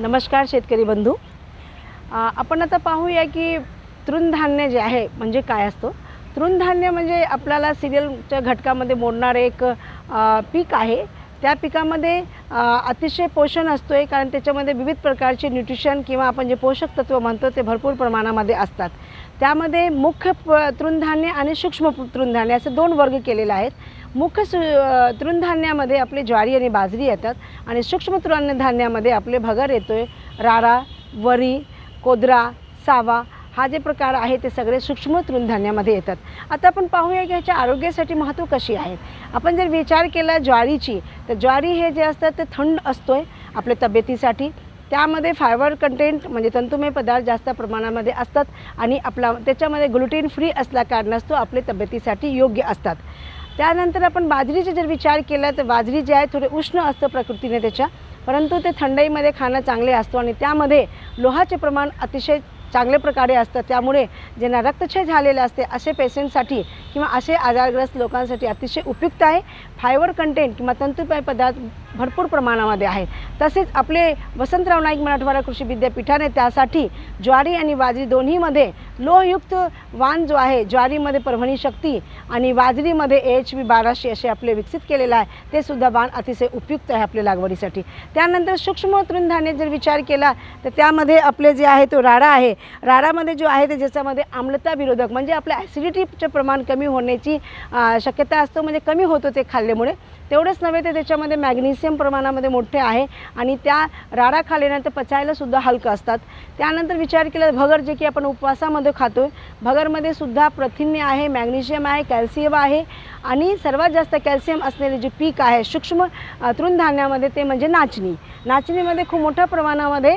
नमस्कार शेतकरी बंधू. आपण आता पाहूया की तृणधान्य जे आहे म्हणजे काय असतो? तृणधान्य म्हणजे आपल्याला सिरियलच्या घटकामध्ये मोडणारे एक पीक आहे. त्या पिकामध्ये अतिशय पोषण असतो आहे कारण त्याच्यामध्ये विविध प्रकारचे न्यूट्रिशन किंवा आपण जे पोषक तत्व म्हणतो ते भरपूर प्रमाणामध्ये असतात. त्यामध्ये मुख्य प तृणधान्य आणि सूक्ष्म तृणधान्य असे दोन वर्ग केलेले आहेत. मुख्य सु तृणधान्यामध्ये आपले ज्वारी आणि बाजरी येतात आणि सूक्ष्म तृणधान्यामध्ये आपले भगर येतो आहे रारा वरी कोदरा सावा हा जे प्रकार आहे ते सगळे सूक्ष्म तृणधान्यामध्ये येतात. आता आपण पाहूया की ह्याच्या आरोग्यासाठी महत्त्व कशी आहेत. आपण जर विचार केला ज्वारीची तर ज्वारी हे जे असतात ते थंड असतो आहे आपल्या तब्येतीसाठी त्यामध्ये फायबर कंटेंट म्हणजे तंतुमय पदार्थ जास्त प्रमाणामध्ये असतात आणि आपला त्याच्यामध्ये ग्लुटेन फ्री असल्या कारणास्तव आपल्या तब्येतीसाठी योग्य असतात. त्यानंतर आपण बाजरीचा जर विचार केला तर बाजरी जे आहे थोडे उष्ण असतं प्रकृतीने त्याच्या परंतु ते थंडाईमध्ये खाणं चांगले असतो आणि त्यामध्ये लोहाचे प्रमाण अतिशय चांगल्या प्रकारे असतं. त्यामुळे ज्यांना रक्तक्षय झालेले असते असे पेशंटसाठी किंवा असे आजारग्रस्त लोकांसाठी अतिशय उपयुक्त आहे. फायबर कंटेंट किंवा तंतुमय पदार्थ भरपूर प्रमाणामध्ये आहे. तसेच आपले वसंतराव नाईक मराठवाडा कृषी विद्यापीठाने त्यासाठी ज्वारी आणि बाजरी दोन्हीमध्ये लोहयुक्त वाण जो आहे ज्वारीमध्ये परभणी शक्ती आणि बाजरीमध्ये एच बी बाराशे असे आपले विकसित केलेलं आहे ते सुद्धा वाण अतिशय उपयुक्त आहे आपल्या लागवडीसाठी. त्यानंतर सूक्ष्म तृणधान्य जर विचार केला तर त्यामध्ये आपले जे आहे तो राडा आहे. राडामध्ये जो आहे ते ज्याच्यामध्ये आम्लता विरोधक म्हणजे आपल्या ॲसिडिटीचं प्रमाण कमी होण्याची शक्यता असतो म्हणजे कमी होतो ते खाल्ल्यामुळे. तेवढंच नव्हे तर त्याच्यामध्ये कॅल्शियम प्रमाणामध्ये मोठे आहे आणि त्या राडा खाल्ल्यानंतर पचायलासुद्धा हलकं असतात. त्यानंतर विचार केला भगर जे की आपण उपवासामध्ये खातो भगरमध्ये सुद्धा प्रथिन्य आहे मॅग्नेशियम आहे कॅल्शियम आहे आणि सर्वात जास्त कॅल्शियम असलेले जे पीक आहे सूक्ष्म तृणधान्यामध्ये ते म्हणजे नाचणी. नाचणीमध्ये खूप मोठ्या प्रमाणामध्ये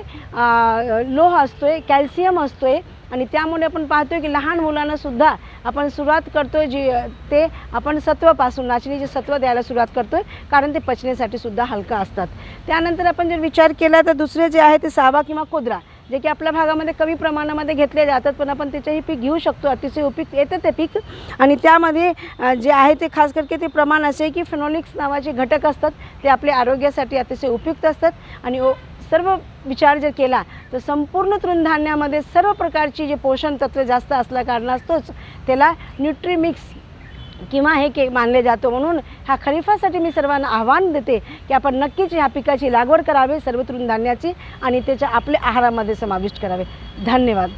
लोह असतो आहे कॅल्शियम असतो आहे आणि त्यामुळे आपण पाहतोय की लहान मुलांनासुद्धा आपण सुरुवात करतोय जी ते आपण सत्वापासून नाचणीचे सत्व द्यायला सुरुवात करतो आहे कारण ते पचण्यासाठी सुद्धा हलका असतात. त्यानंतर आपण जर विचार केला तर दुसरे जे आहे ते सावा किंवा कोदरा जे की आपल्या भागामध्ये कमी प्रमाणामध्ये घेतले जातात पण आपण त्याचेही पीक घेऊ शकतो. अतिशय उपयुक्त येतं ते पीक. आणि त्यामध्ये जे आहे ते खास करके ते प्रमाण असे की फिनॉलिक्स नावाचे घटक असतात ते आपल्या आरोग्यासाठी अतिशय उपयुक्त असतात. आणि ओ सर्व विचार जर केला तर संपूर्ण तृणधान्यामध्ये सर्व प्रकारची जे पोषण तत्वे जास्त असल्या कारणास्तोच त्याला न्यूट्रीमिक्स किंवा हे के मानले जातो म्हणून ह्या खरीफासाठी मी सर्वांना आव्हान देते की आपण नक्कीच ह्या पिकाची लागवड करावी सर्व तृणधान्याची आणि त्याच्या आपल्या आहारामध्ये समाविष्ट करावे. धन्यवाद.